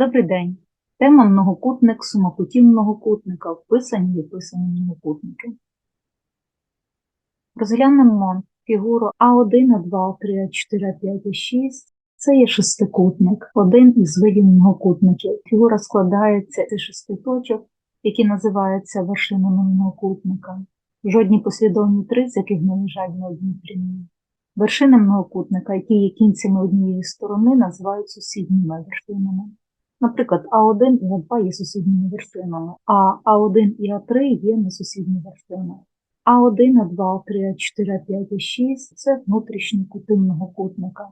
Добрий день. Тема многокутник, сума кутів многокутника, вписані і описані многокутники. Розглянемо фігуру А1, А2, А3, А4, А5, А6. Це є шестикутник, один із видів многокутників. Фігура складається з шести точок, які називаються вершинами многокутника. Жодні послідовні три, з яких не лежать на одній прямій. Вершини многокутника, які є кінцями однієї сторони, називають сусідніми вершинами. Наприклад, А1 і А2 є сусідніми вершинами, а А1 і А3 є несусідні вершини. А1, А2, А3, А4, А5, А6 – це внутрішні кути многокутника.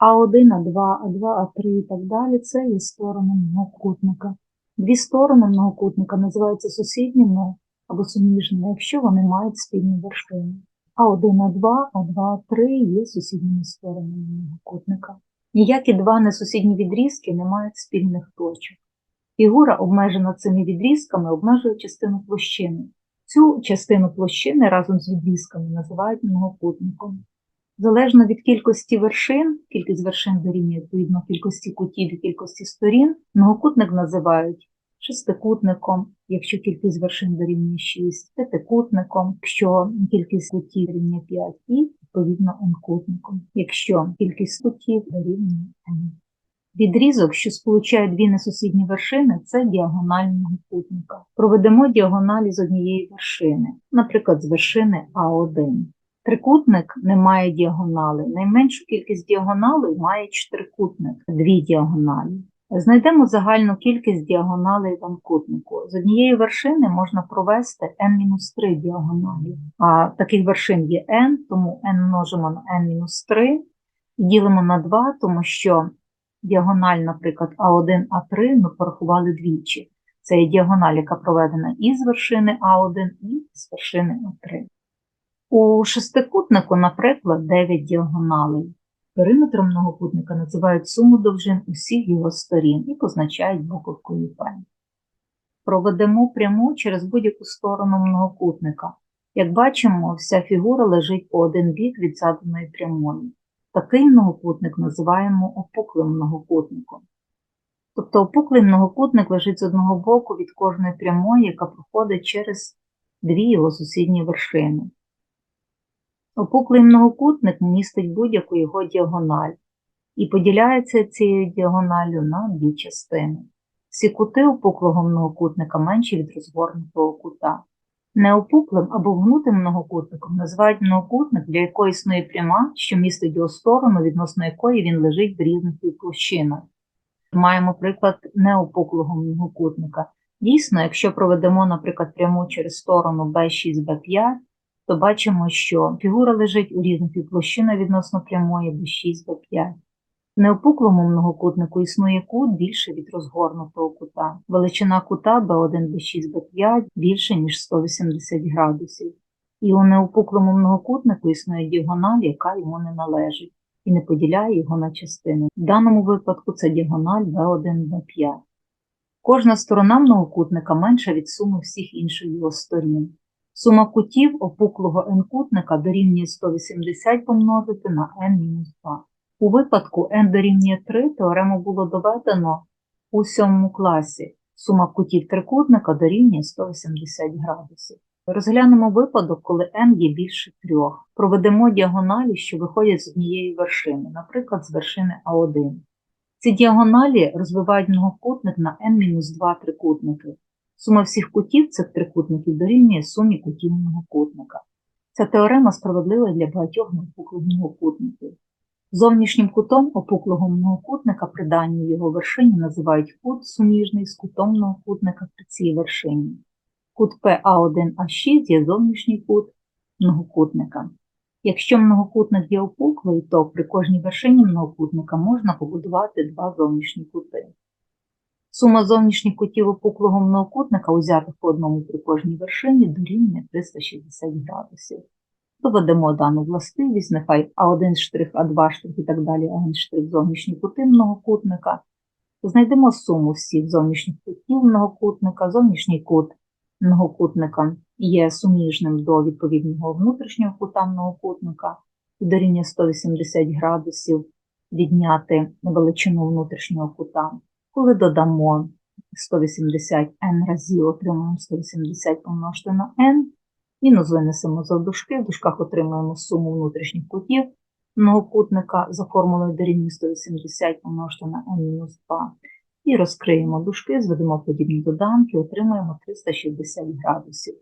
А1, А2, А2, А3 і так далі – це є сторони многокутника. Дві сторони многокутника називаються сусідніми або суміжними, якщо вони мають спільні вершини. А1, А2, А2, А3 є сусідніми сторонами многокутника. Ніякі два несусідні відрізки не мають спільних точок. Фігура, обмежена цими відрізками, обмежує частину площини. Цю частину площини разом з відрізками називають многокутником. Залежно від кількості вершин, кількість вершин дорівнює відповідно кількості кутів і кількості сторін, многокутник називають шестикутником, якщо кількість вершин дорівнює 6, п'ятикутником, якщо кількість кутів дорівнює 5 і відповідно n-кутником, якщо кількість кутів дорівнює n. Відрізок, що сполучає дві несусідні вершини, це діагональ многокутника. Проведемо діагоналі з однієї вершини, наприклад, з вершини А1. Трикутник не має діагонали. Найменшу кількість діагоналей має чотирикутник, дві діагоналі. Знайдемо загальну кількість діагоналей в. З однієї вершини можна провести n-3 діагоналі. А таких вершин є n, тому n множимо на n-3 і ділимо на 2, тому що діагональ, наприклад, А1, А3 ми порахували двічі. Це є діагональ, яка проведена і з вершини А1, і з вершини А3. У шестикутнику, наприклад, 9 діагоналей. Периметром многокутника називають суму довжин усіх його сторін і позначають буковкою P. Проведемо пряму через будь-яку сторону многокутника. Як бачимо, вся фігура лежить по один бік від заданої прямої. Такий многокутник називаємо опуклим многокутником. Тобто опуклий многокутник лежить з одного боку від кожної прямої, яка проходить через дві його сусідні вершини. Опуклий многокутник містить будь-яку його діагональ і поділяється цією діагоналлю на дві частини. Всі кути опуклого многокутника менші від розгорнутого кута. Неопуклим або гнутим многокутником називають многокутник, для якої існує пряма, що містить його сторону, відносно якої він лежить в різних площинах. Маємо приклад неопуклого многокутника. Дійсно, якщо проведемо, наприклад, пряму через сторону B6, B5, то бачимо, що фігура лежить у різних площинах відносно прямої B6, B5. В неопуклому многокутнику існує кут більше від розгорнутого кута. Величина кута B1, B6, B5 більше, ніж 180 градусів. І у неопуклому многокутнику існує діагональ, яка йому не належить, і не поділяє його на частини. В даному випадку це діагональ B1, B5. Кожна сторона многокутника менша від суми всіх інших його сторін. Сума кутів опуклого n-кутника дорівнює 180 помножити на n-2. У випадку n дорівнює 3 теорему було доведено у сьомому класі. Сума кутів трикутника дорівнює 180 градусів. Розглянемо випадок, коли n є більше 3. Проведемо діагоналі, що виходять з однієї вершини, наприклад, з вершини А1. Ці діагоналі розвивають многокутник на n-2 трикутники. Сума всіх кутів цих трикутників дорівнює сумі кутів многокутника. Ця теорема справедлива для багатьох неопуклих многокутників. Зовнішнім кутом опуклого многокутника при даній його вершині називають кут суміжний з кутом многокутника при цій вершині. Кут PA1А6 є зовнішній кут многокутника. Якщо многокутник є опуклий, то при кожній вершині многокутника можна побудувати два зовнішні кути. Сума зовнішніх кутів опуклого многокутника, узятих по одному при кожній вершині, дорівнює 360 градусів. Доведемо дану властивість, нехай А1 штрих, А2 штрих і так далі, А1 штрих зовнішні кути многокутника. Знайдемо суму всіх зовнішніх кутів многокутника. Зовнішній кут многокутника є суміжним до відповідного внутрішнього кута многокутника і дорівнює 180 градусів відняти величину внутрішнього кута. Коли додамо 180 n разів, отримаємо 180 помножити на n, мінус винесемо за дужки, в дужках отримаємо суму внутрішніх кутів многокутника за формулою дорівнює 180 помножити на n-2. І розкриємо дужки, зведемо подібні доданки, отримаємо 360 градусів.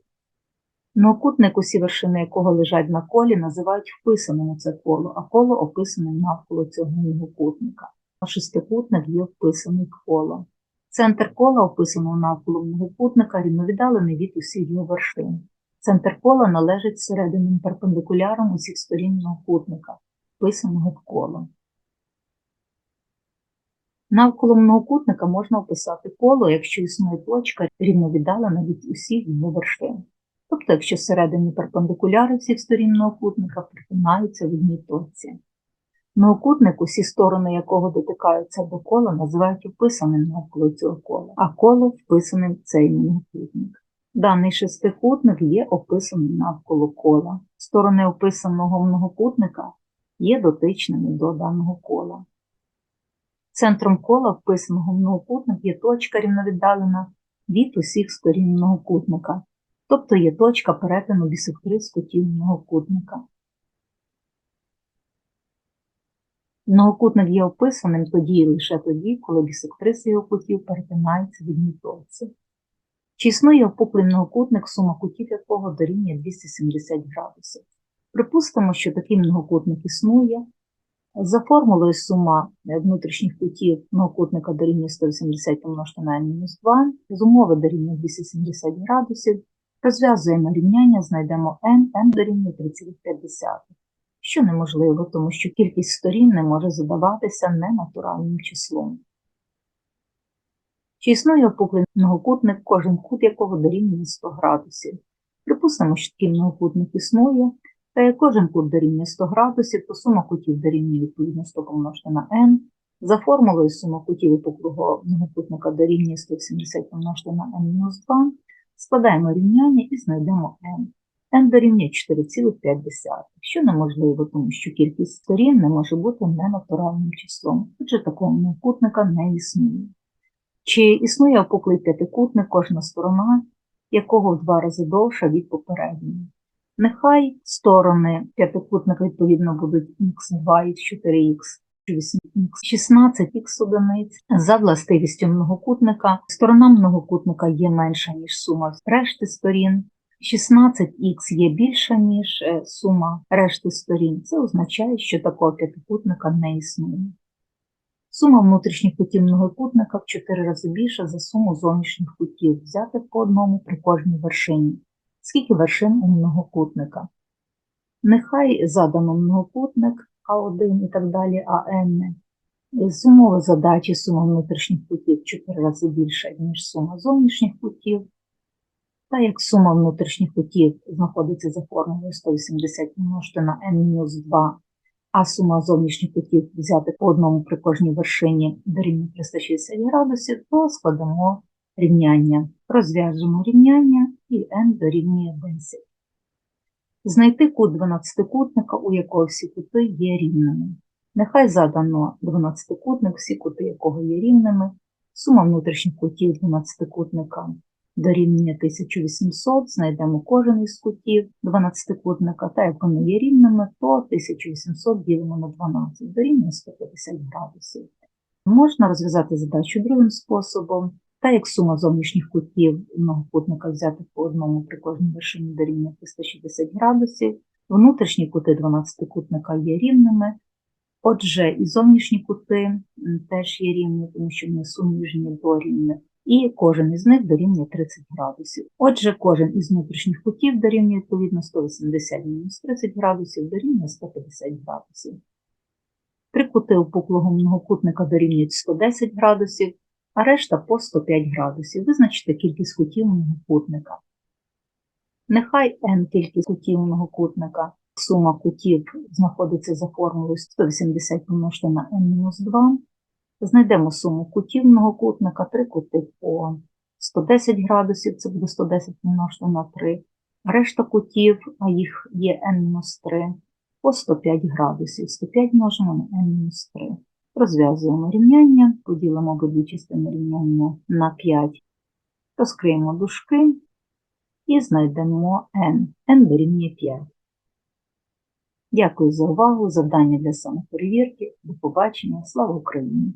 Многокутник, усі вершини якого лежать на колі, називають вписаним у це коло, а коло описане навколо цього многокутника. Шестикутник є вписаний коло. Центр кола, описаного навколо многокутника, рівновіддалений від усіх його вершин. Центр кола належить серединним перпендикулярам усіх сторін многокутника, вписаного в коло. Навколо многокутника можна описати коло, якщо існує точка рівновіддалена від усіх його вершин. Тобто, якщо середині перпендикуляри всіх сторін многокутника припинаються в одній точці. Многокутник, усі сторони якого дотикаються до кола, називають вписаним навколо цього кола, а коло вписаним в цей многокутник. Даний шестикутник є описаним навколо кола. Сторони описаного многокутника є дотичними до даного кола. Центром кола вписаного многокутника є точка рівновіддалена від усіх сторін многокутника, тобто є точка перетину бісектрис кутів многокутника. Многокутник є описаним тоді і лише тоді, коли бісектриси його кутів перетинаються в одній. Чи існує опуклий многокутник, сума кутів якого дорівнює 270 градусів? Припустимо, що такий многокутник існує. За формулою сума внутрішніх кутів многокутника дорівнює 180 помножити на n-2, з умови дорівнює 270 градусів, розв'язуємо рівняння, знайдемо n, n дорівнює 3,5, що неможливо, тому що кількість сторін не може задаватися ненатуральним числом. Чи існує опуклий многокутник, кожен кут якого дорівнює 100 градусів? Припустимо, що такий многокутник існує, та кожен кут дорівнює 100 градусів, то сума кутів дорівнює відповідно 100 помножити на n. За формулою сума кутів опуклого многокутника дорівнює 170 помножити на n-2, складаємо рівняння і знайдемо n. n дорівнює 4,5, що неможливо, тому що кількість сторін не може бути ненатуральним числом, отже такого многокутника не існує. Чи існує опуклий п'ятикутник, кожна сторона, якого в два рази довша від попередньої? Нехай сторони п'ятикутника відповідно будуть х2 і 4х, 8х, 16х одиниць. За властивістю многокутника, сторона многокутника є менша, ніж сума решти сторін. 16х є більша, ніж е, сума решти сторін. Це означає, що такого п'ятикутника не існує. Сума внутрішніх кутів многокутника в 4 рази більша за суму зовнішніх кутів, взятих по одному при кожній вершині. Скільки вершин у многокутника? Нехай задано многокутник А1 і так далі АН. З умови задачі сума внутрішніх кутів в 4 рази більша, ніж сума зовнішніх кутів. Та як сума внутрішніх кутів знаходиться за формулою 180 множити на n-2 а сума зовнішніх кутів взяти по одному при кожній вершині дорівнює 360 градусів, то складемо рівняння. Розв'яжемо рівняння і n дорівнює 10. Знайти кут 12-кутника, у якого всі кути є рівними. Нехай задано 12-кутник, всі кути якого є рівними, сума внутрішніх кутів 12-кутника дорівнює 1800, знайдемо кожен із кутів 12-кутника, та як вони є рівними, то 1800 ділимо на 12, дорівнює 150 градусів. Можна розв'язати задачу другим способом, та як сума зовнішніх кутів многокутника взяти по одному при кожній вершині дорівнює 360 градусів, внутрішні кути 12-кутника є рівними, отже, і зовнішні кути теж є рівні, тому що вони суміжні до рівних і кожен із них дорівнює 30 градусів. Отже, кожен із внутрішніх кутів дорівнює відповідно 180 мінус 30 градусів дорівнює 150 градусів. Три кути опуклого многокутника дорівнюють 110 градусів, а решта по 105 градусів. Визначте кількість кутів многокутника. Нехай n кількість кутів многокутника, сума кутів знаходиться за формулою 180 помножити на n-2. Знайдемо суму кутів многокутника, три кути по 110 градусів, це буде 110 множити на 3. Решта кутів, а їх є n-3 по 105 градусів. 105 множимо на n-3. Розв'язуємо рівняння, поділимо обидві частини рівняння на 5, розкриємо дужки і знайдемо n. n дорівнює 5. Дякую за увагу, завдання для самоперевірки. До побачення. Слава Україні!